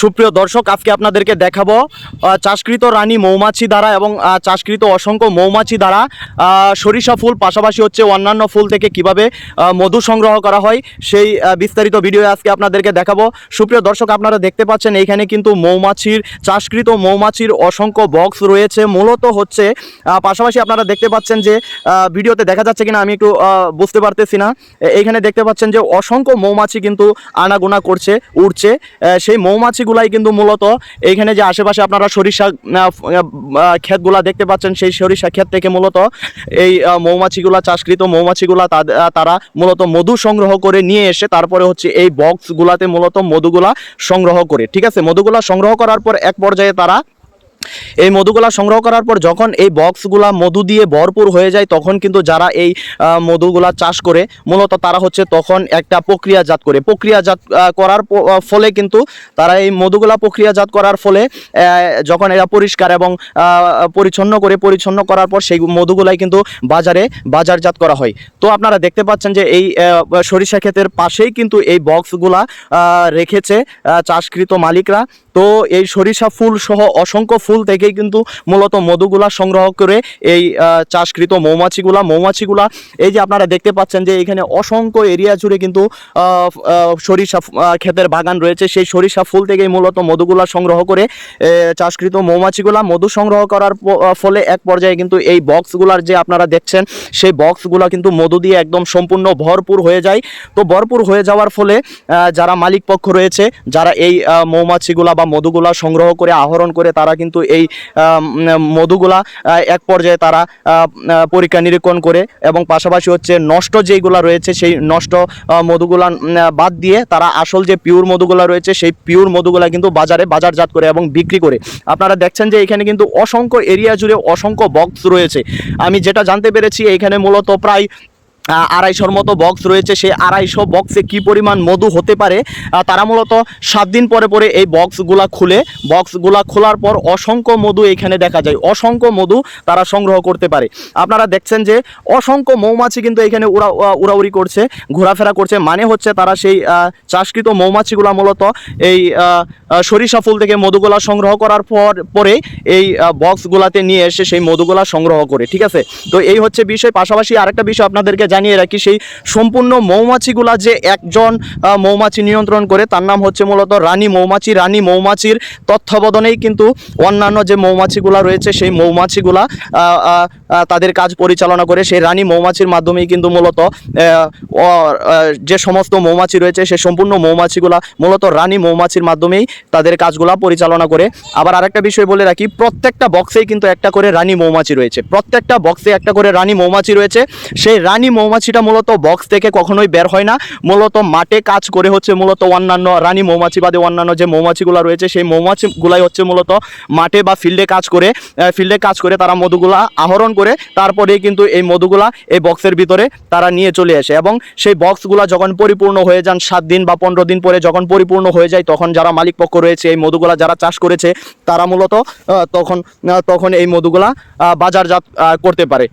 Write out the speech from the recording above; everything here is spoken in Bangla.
সুপ্রিয় দর্শক, আজকে আপনাদেরকে দেখাবো চাষকৃত রানী মৌমাছি দ্বারা এবং চাষকৃত অসংখ্য মৌমাছি দ্বারা সরিষা ফুল, পাশাপাশি হচ্ছে অন্যান্য ফুল থেকে কীভাবে মধু সংগ্রহ করা হয়, সেই বিস্তারিত ভিডিও আজকে আপনাদেরকে দেখাবো। সুপ্রিয় দর্শক, আপনারা দেখতে পাচ্ছেন, এইখানে কিন্তু মৌমাছির, চাষকৃত মৌমাছির অসংখ্য বক্স রয়েছে। মূলত হচ্ছে পাশাপাশি আপনারা দেখতে পাচ্ছেন যে ভিডিওতে দেখা যাচ্ছে কিনা, আমি একটু বুঝতে পারতেছি না। এইখানে দেখতে পাচ্ছেন যে, অসংখ্য মৌমাছি কিন্তু আনাগোনা করছে, উড়ছে। সেই সেই মৌমাছিগুলাই কিন্তু মূলত এইখানে যে আশেপাশে আপনারা সরিষা ক্ষেতগুলা দেখতে পাচ্ছেন, সেই সরিষা ক্ষেত থেকে মূলত এই মৌমাছিগুলা, চাষকৃত মৌমাছিগুলা তারা মূলত মধু সংগ্রহ করে নিয়ে এসে তারপরে হচ্ছে এই বক্সগুলাতে মূলত মধুগুলা সংগ্রহ করে, ঠিক আছে? মধুগুলা সংগ্রহ করার পর এক পর্যায়ে তারা এই মধুগুলা সংগ্রহ করার পর যখন এই বক্সগুলা মধু দিয়ে ভরপুর হয়ে যায়, তখন কিন্তু যারা এই মধুগুলা চাষ করে, মূলত তারা হচ্ছে তখন একটা প্রক্রিয়াজাত করে। প্রক্রিয়াজাত করার ফলে কিন্তু তারা এই মধুগুলা প্রক্রিয়াজাত করার ফলে যখন এরা পরিষ্কার এবং পরিচ্ছন্ন করে, পরিচ্ছন্ন করার পর সেই মধুগুলাই কিন্তু বাজারে বাজারজাত করা হয়। তো আপনারা দেখতে পাচ্ছেন যে এই সরিষা ক্ষেতের পাশেই কিন্তু এই বক্সগুলা রেখেছে চাষকৃত মালিকরা। তো এই সরিষা ফুল সহ অসংখ্য ফুল থেকেই কিন্তু মূলত মধুগুলা সংগ্রহ করে এই চাষকৃত মৌমাছিগুলা মৌমাছিগুলা, এই যে আপনারা দেখতে পাচ্ছেন যে এখানে অসংখ্য এরিয়া জুড়ে কিন্তু সরিষা ক্ষেতের বাগান রয়েছে। সেই সরিষা ফুল থেকেই মূলত মধুগুলা সংগ্রহ করে চাষকৃত মৌমাছিগুলা মধু সংগ্রহ করার ফলে এক পর্যায়ে কিন্তু এই বক্সগুলার যে আপনারা দেখছেন, সেই বক্সগুলা কিন্তু মধু দিয়ে একদম সম্পূর্ণ ভরপুর হয়ে যায়। তো ভরপুর হয়ে যাওয়ার ফলে যারা মালিক পক্ষ রয়েছে, যারা এই মৌমাছিগুলা বা মধুগুলা সংগ্রহ করে, আহরণ করে, তারা কিন্তু এই মধুগুলা এক পর্যায়ে তারা পরীক্ষা নিরীক্ষণ করে এবং পাশাপাশি হচ্ছে নষ্ট যেইগুলা রয়েছে সেই নষ্ট মধুগুলা বাদ দিয়ে তারা আসল যে পিওর মধুগুলা রয়েছে সেই পিওর মধুগুলা কিন্তু বাজারে বাজারজাত করে এবং বিক্রি করে। আপনারা দেখছেন যে এখানে কিন্তু অসংখ্য এরিয়া জুড়ে অসংখ্য বক্স রয়েছে। আমি যেটা জানতে পেরেছি, এখানে মূলত প্রায় আড়াইশোর মতো বক্স রয়েছে। সেই আড়াইশো বক্সে কি পরিমাণ মধু হতে পারে? তারা মূলত সাত দিন পরে পরে এই বক্সগুলা খুলে বক্সগুলা খোলার পর অসংখ্য মধু এখানে দেখা যায়। অসংখ্য মধু তারা সংগ্রহ করতে পারে। আপনারা দেখছেন যে অসংখ্য মৌমাছি কিন্তু এখানে উড়া উড়া- উড়াউড়ি করছে, ঘোরাফেরা করছে। মানে হচ্ছে তারা সেই চাষকৃত মৌমাছিগুলা মূলত এই সরিষা ফুল থেকে মধুগুলা সংগ্রহ করার পর, পরে এই বক্সগুলাতে নিয়ে এসে সেই মধুগুলা সংগ্রহ করে, ঠিক আছে? তো এই হচ্ছে বিষয়। পাশাপাশি আরেকটা বিষয় আপনাদেরকে জানিয়ে রাখি, সেই সম্পূর্ণ মৌমাছিগুলা যে একজন মৌমাছি নিয়ন্ত্রণ করে, তার নাম হচ্ছে মূলত রানী মৌমাছি। রানী মৌমাছির তত্ত্বাবধানেই কিন্তু অন্যান্য যে মৌমাছিগুলা রয়েছে, সেই মৌমাছিগুলা তাদের কাজ পরিচালনা করে। সেই রানী মৌমাছির মাধ্যমেই কিন্তু মূলত যে সমস্ত মৌমাছি রয়েছে, সেই সম্পূর্ণ মৌমাছিগুলা মূলত রানী মৌমাছির মাধ্যমেই তাদের কাজগুলা পরিচালনা করে। আবার আরেকটা বিষয় বলে রাখি, প্রত্যেকটা বক্সেই কিন্তু একটা করে রানী মৌমাছি রয়েছে। প্রত্যেকটা বক্সে একটা করে রানী মৌমাছি রয়েছে। সেই রানী মৌমাছিটা মূলত বক্স থেকে কখনোই বের হয় না। মূলত মাঠে কাজ করে হচ্ছে মূলত অন্যান্য রানী মৌমাছি বাদে অন্যান্য যে মৌমাছিগুলো রয়েছে, সেই মৌমাছিগুলাই হচ্ছে মূলত মাঠে বা ফিল্ডে কাজ করে ফিল্ডে কাজ করে তারা মধুগুলা আহরণ করে, তারপরেই কিন্তু এই মধুগুলা এই বক্সের ভিতরে তারা নিয়ে চলে আসে এবং সেই বক্সগুলা যখন পরিপূর্ণ হয়ে যান সাত দিন বা পনেরো দিন পরে যখন পরিপূর্ণ হয়ে যায়, তখন যারা মালিক পক্ষ রয়েছে, এই মধুগুলা যারা চাষ করেছে, তারা মূলত তখন তখন এই মধুগুলা বাজারজাত করতে পারে।